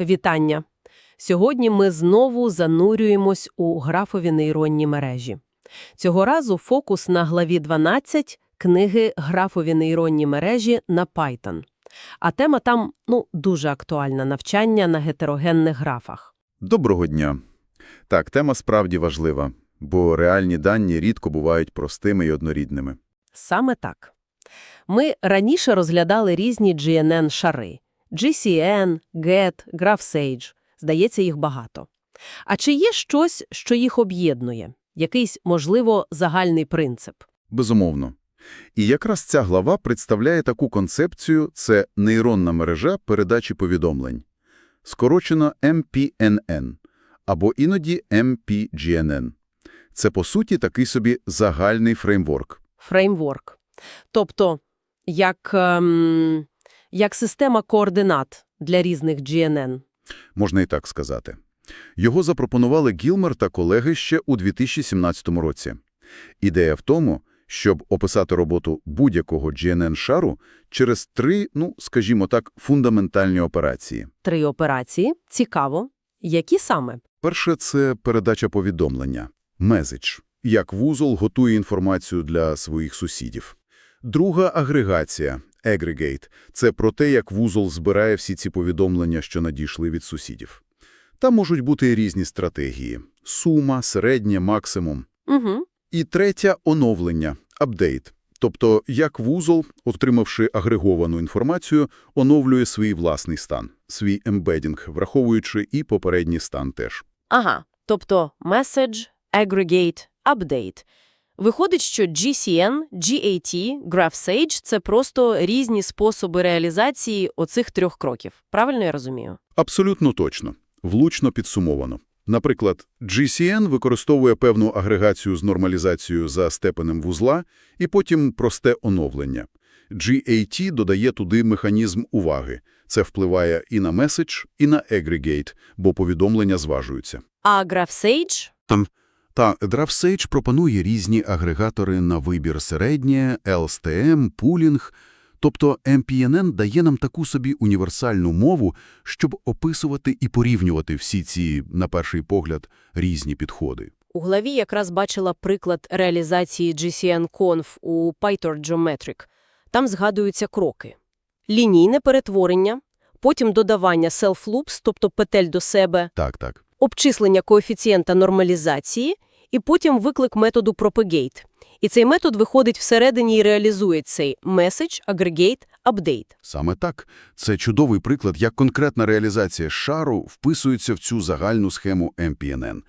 Вітання! Сьогодні ми знову занурюємось у графові нейронні мережі. Цього разу фокус на главі 12 книги «Графові нейронні мережі» на Python. А тема там, ну, дуже актуальна – навчання на гетерогенних графах. Доброго дня. Так, тема справді важлива, бо реальні дані рідко бувають простими і однорідними. Саме так. Ми раніше розглядали різні GNN-шари – GCN, GET, GraphSage. Здається, їх багато. А чи є щось, що їх об'єднує? Якийсь, можливо, загальний принцип? Безумовно. І якраз ця глава представляє таку концепцію – це нейронна мережа передачі повідомлень. Скорочено MPNN, або іноді MPGNN. Це, по суті, такий собі загальний фреймворк. Фреймворк. Тобто, як, ем, як система координат для різних GNN. Можна і так сказати. Його запропонували Гілмер та колеги ще у 2017 році. Ідея в тому, щоб описати роботу будь-якого GNN-шару через три, ну, скажімо так, фундаментальні операції. Три операції. Цікаво. Які саме? Перше – це передача повідомлення – меседж, як вузол готує інформацію для своїх сусідів. Друга – агрегація – aggregate. Це про те, як вузол збирає всі ці повідомлення, що надійшли від сусідів. Там можуть бути і різні стратегії – сума, середнє, максимум. Угу. І третя – оновлення – апдейт. Тобто, як вузол, отримавши агреговану інформацію, оновлює свій власний стан, свій ембедінг, враховуючи і попередній стан теж. Ага. Тобто message, aggregate, update. Виходить, що GCN, GAT, GraphSage – це просто різні способи реалізації оцих трьох кроків. Правильно я розумію? Абсолютно точно. Влучно підсумовано. Наприклад, GCN використовує певну агрегацію з нормалізацією за степенем вузла і потім просте оновлення. GAT додає туди механізм уваги. Це впливає і на меседж, і на aggregate, бо повідомлення зважуються. А GraphSage? Та DraftSage пропонує різні агрегатори на вибір середнє, LSTM, пулінг. Тобто MPNN дає нам таку собі універсальну мову, щоб описувати і порівнювати всі ці, на перший погляд, різні підходи. У главі якраз бачила приклад реалізації GCN-Conf у PyTorch Geometric. Там згадуються кроки. Лінійне перетворення, потім додавання self-loops, тобто петель до себе, Так, так. Обчислення коефіцієнта нормалізації і потім виклик методу propagate. І цей метод виходить всередині і реалізує цей message, aggregate, update. Саме так. Це чудовий приклад, як конкретна реалізація шару вписується в цю загальну схему MPNN.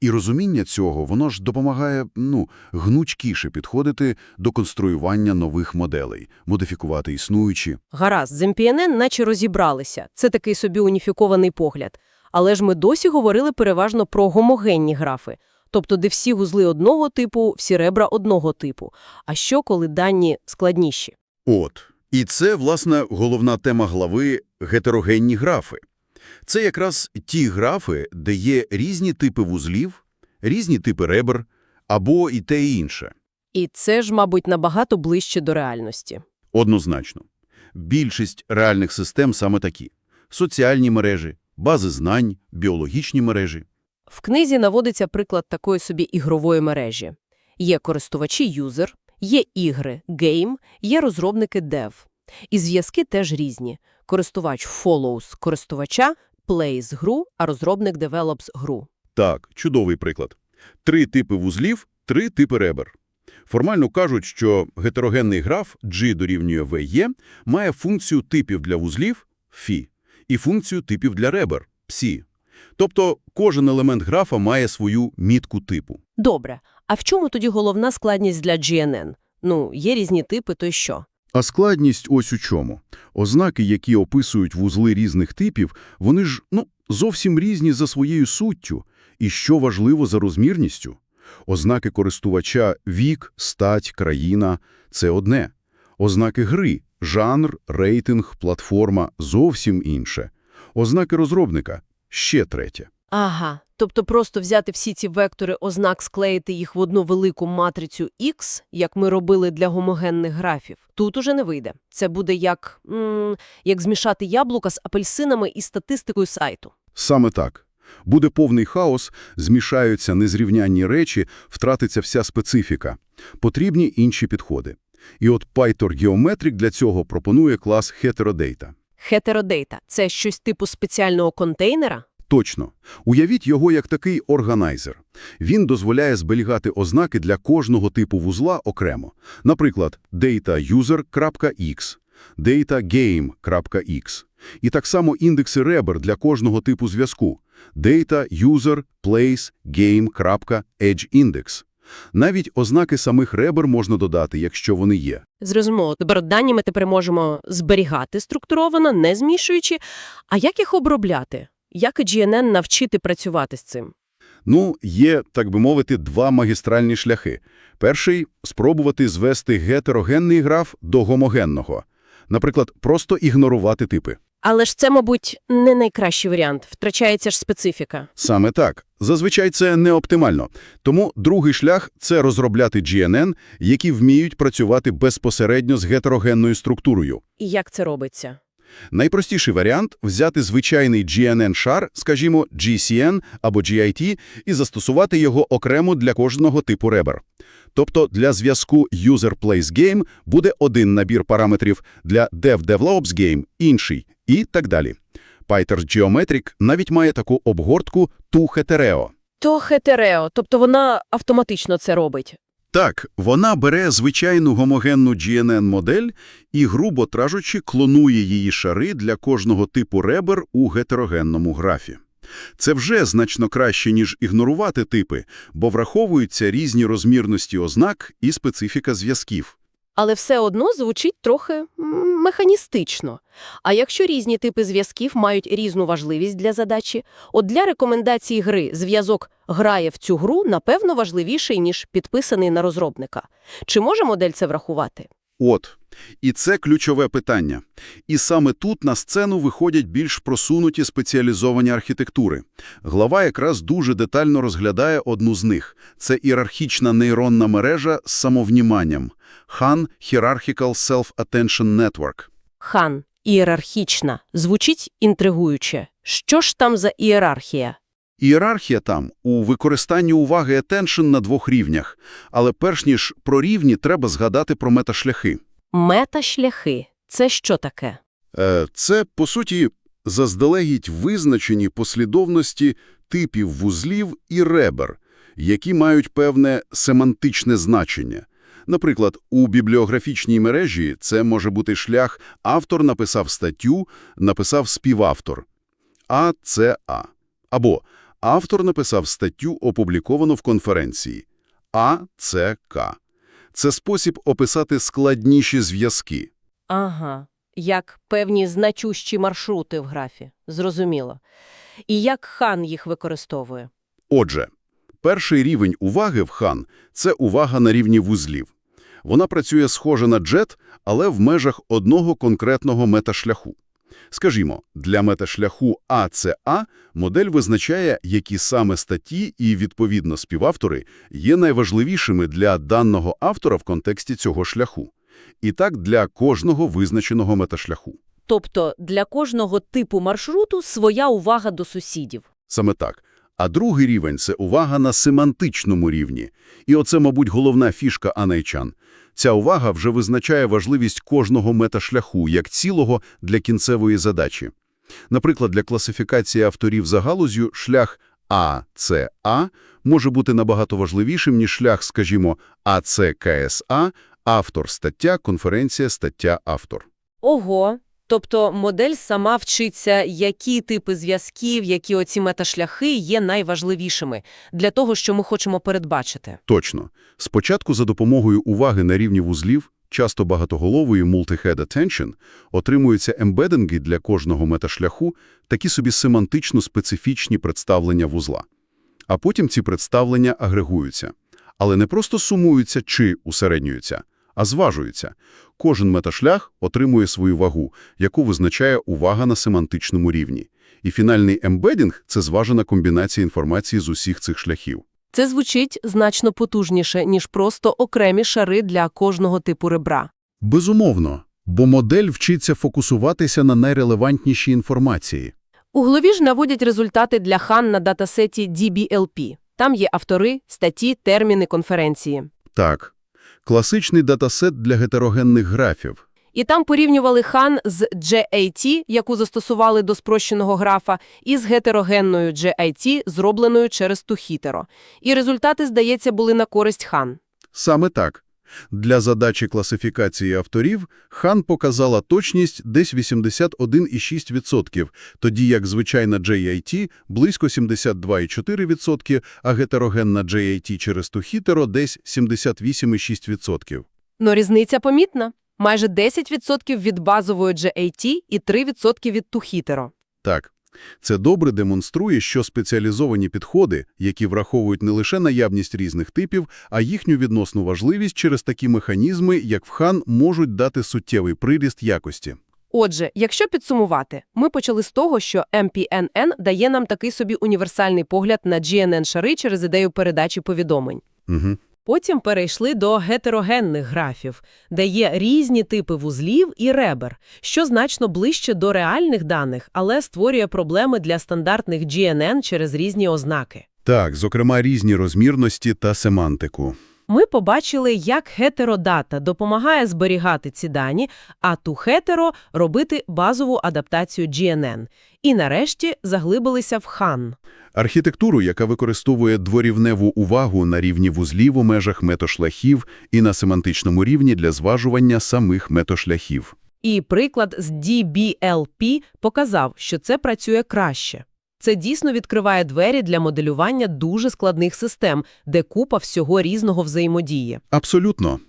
І розуміння цього, воно ж допомагає, ну, гнучкіше підходити до конструювання нових моделей, модифікувати існуючі. Гаразд, з MPNN наче розібралися. Це такий собі уніфікований погляд. Але ж ми досі говорили переважно про гомогенні графи. Тобто, де всі вузли одного типу, всі ребра одного типу. А що, коли дані складніші? От. І це, власне, головна тема глави «Гетерогенні графи». Це якраз ті графи, де є різні типи вузлів, різні типи ребер, або і те, і інше. І це ж, мабуть, набагато ближче до реальності. Однозначно. Більшість реальних систем саме такі. Соціальні мережі, бази знань, біологічні мережі. В книзі наводиться приклад такої собі ігрової мережі. Є користувачі юзер, є ігри гейм, є розробники dev. І зв'язки теж різні. Користувач follows користувача, plays гру, а розробник develops гру. Так, чудовий приклад. Три типи вузлів, три типи ребер. Формально кажуть, що гетерогенний граф G дорівнює VE має функцію типів для вузлів фі і функцію типів для ребер псі. Тобто кожен елемент графа має свою мітку типу. Добре, а в чому тоді головна складність для GNN? Ну, є різні типи, то й що? А складність ось у чому. Ознаки, які описують вузли різних типів, вони ж, ну, зовсім різні за своєю суттю. І що важливо за розмірністю? Ознаки користувача – вік, стать, країна – це одне. Ознаки гри – жанр, рейтинг, платформа – зовсім інше. Ознаки розробника – ще третє. Ага, Тобто просто взяти всі ці вектори ознак, склеїти їх в одну велику матрицю X, як ми робили для гомогенних графів, тут уже не вийде. Це буде як, м, як змішати яблука з апельсинами і статистикою сайту. Саме так. Буде повний хаос, змішаються незрівнянні речі, втратиться вся специфіка. Потрібні інші підходи. І от Python Geometric для цього пропонує клас Heterodata. Heterodata – це щось типу спеціального контейнера? Точно. Уявіть його як такий органайзер. Він дозволяє зберігати ознаки для кожного типу вузла окремо. Наприклад, datauser.x, datagame.x. І так само індекси ребер для кожного типу зв'язку. datauser.placeGame.edgeIndex. Навіть ознаки самих ребер можна додати, якщо вони є. Зрозуміло. Тепер дані ми тепер можемо зберігати структуровано, не змішуючи. А як їх обробляти? Як GNN навчити працювати з цим? Ну, є, так би мовити, два магістральні шляхи. Перший – спробувати звести гетерогенний граф до гомогенного. Наприклад, просто ігнорувати типи. Але ж це, мабуть, не найкращий варіант. Втрачається ж специфіка. Саме так. Зазвичай це не оптимально. Тому другий шлях – це розробляти GNN, які вміють працювати безпосередньо з гетерогенною структурою. І як це робиться? Найпростіший варіант – взяти звичайний GNN-шар, скажімо, GCN або GIT, і застосувати його окремо для кожного типу ребер. Тобто для зв'язку user-place-game буде один набір параметрів, для dev-develops-game – інший, і так далі. PyTorch Geometric навіть має таку обгортку to-hetereo. То тобто вона автоматично це робить. Так, вона бере звичайну гомогенну GNN-модель і, грубо кажучи, клонує її шари для кожного типу ребер у гетерогенному графі. Це вже значно краще, ніж ігнорувати типи, бо враховуються різні розмірності ознак і специфіка зв'язків. Але все одно звучить трохи механістично. А якщо різні типи зв'язків мають різну важливість для задачі, от для рекомендації гри зв'язок «грає в цю гру» напевно важливіший, ніж підписаний на розробника. Чи може модель це врахувати? От. І це ключове питання. І саме тут на сцену виходять більш просунуті спеціалізовані архітектури. Глава якраз дуже детально розглядає одну з них. Це ієрархічна нейронна мережа з самовніманням. HAN – Hierarchical Self-Attention Network. Хан. Ієрархічна. Звучить інтригуюче. Що ж там за ієрархія? Ієрархія там у використанні уваги attention на двох рівнях. Але перш ніж про рівні, треба згадати про меташляхи. Мета-шляхи. Це що таке? Е, Це, по суті, заздалегідь визначені послідовності типів вузлів і ребер, які мають певне семантичне значення. Наприклад, у бібліографічній мережі це може бути шлях «автор написав статтю, написав співавтор» – А – це А. Або «автор написав статтю, опубліковано в конференції» – А – це К. Це спосіб описати складніші зв'язки. Ага, як певні значущі маршрути в графі. Зрозуміло. І як хан їх використовує? Отже, перший рівень уваги в хан – це увага на рівні вузлів. Вона працює схоже на джет, але в межах одного конкретного меташляху. Скажімо, для меташляху АЦА модель визначає, які саме статті і, відповідно, співавтори є найважливішими для даного автора в контексті цього шляху. І так для кожного визначеного меташляху. Тобто для кожного типу маршруту своя увага до сусідів. Саме так. А другий рівень – це увага на семантичному рівні. І оце, мабуть, головна фішка анайчан. Ця увага вже визначає важливість кожного меташляху як цілого для кінцевої задачі. Наприклад, для класифікації авторів за галузю шлях АЦА може бути набагато важливішим, ніж шлях, скажімо, АЦКСА, автор стаття, конференція, стаття, автор. Ого! Тобто модель сама вчиться, які типи зв'язків, які оці меташляхи є найважливішими для того, що ми хочемо передбачити. Точно. Спочатку за допомогою уваги на рівні вузлів, часто багатоголової multi-head attention, отримуються ембединги для кожного меташляху, такі собі семантично специфічні представлення вузла. А потім ці представлення агрегуються. Але не просто сумуються чи усереднюються, а зважуються. Кожен меташлях отримує свою вагу, яку визначає увага на семантичному рівні. І фінальний ембедінг – це зважена комбінація інформації з усіх цих шляхів. Це звучить значно потужніше, ніж просто окремі шари для кожного типу ребра. Безумовно, бо модель вчиться фокусуватися на найрелевантнішій інформації. У голові ж наводять результати для хан на датасеті DBLP. Там є автори, статті, терміни, конференції. Так, класичний датасет для гетерогенних графів. І там порівнювали хан з GAT, яку застосували до спрощеного графа, і з гетерогенною GIT, зробленою через тухітеро. І результати, здається, були на користь хан. Саме так. Для задачі класифікації авторів Хан показала точність десь 81,6%, тоді як звичайна JIT – близько 72,4%, а гетерогенна JIT через тухітеро – десь 78,6%. Но різниця помітна. Майже 10% від базової GAT і 3% від тухітеро. Так, це добре демонструє, що спеціалізовані підходи, які враховують не лише наявність різних типів, а їхню відносну важливість через такі механізми, як в хан, можуть дати суттєвий приріст якості. Отже, якщо підсумувати, ми почали з того, що MPNN дає нам такий собі універсальний погляд на GNN-шари через ідею передачі повідомлень. Угу. Потім перейшли до гетерогенних графів, де є різні типи вузлів і ребер, що значно ближче до реальних даних, але створює проблеми для стандартних GNN через різні ознаки. Так, зокрема, різні розмірності та семантику. Ми побачили, як гетеродата допомагає зберігати ці дані, а ту-хетеро – робити базову адаптацію GNN. І нарешті заглибилися в хан. Архітектуру, яка використовує дворівневу увагу на рівні вузлів у межах метошляхів і на семантичному рівні для зважування самих метошляхів. І приклад з DBLP показав, що це працює краще. Це дійсно відкриває двері для моделювання дуже складних систем, де купа всього різного взаємодіє. Абсолютно.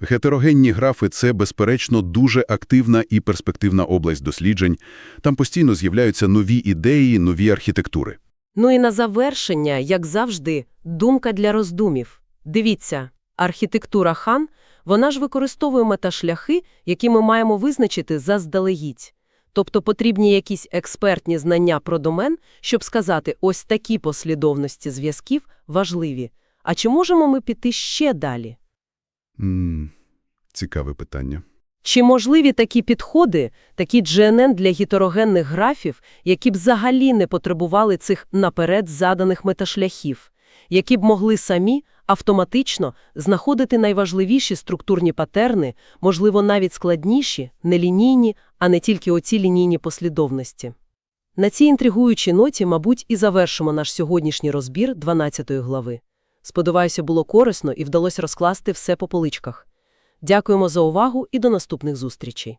Гетерогенні графи – це, безперечно, дуже активна і перспективна область досліджень. Там постійно з'являються нові ідеї, нові архітектури. Ну і на завершення, як завжди, думка для роздумів. Дивіться, архітектура хан, вона ж використовує меташляхи, які ми маємо визначити заздалегідь. Тобто потрібні якісь експертні знання про домен, щоб сказати, ось такі послідовності зв'язків важливі. А чи можемо ми піти ще далі? М цікаве питання. Чи можливі такі підходи, такі GNN для гетерогенних графів, які б взагалі не потребували цих наперед заданих меташляхів, які б могли самі автоматично знаходити найважливіші структурні патерни, можливо, навіть складніші, нелінійні, а не тільки оці лінійні послідовності? На цій інтригуючій ноті, мабуть, і завершимо наш сьогоднішній розбір 12 глави. Сподіваюся, було корисно і вдалося розкласти все по поличках. Дякуємо за увагу і до наступних зустрічей.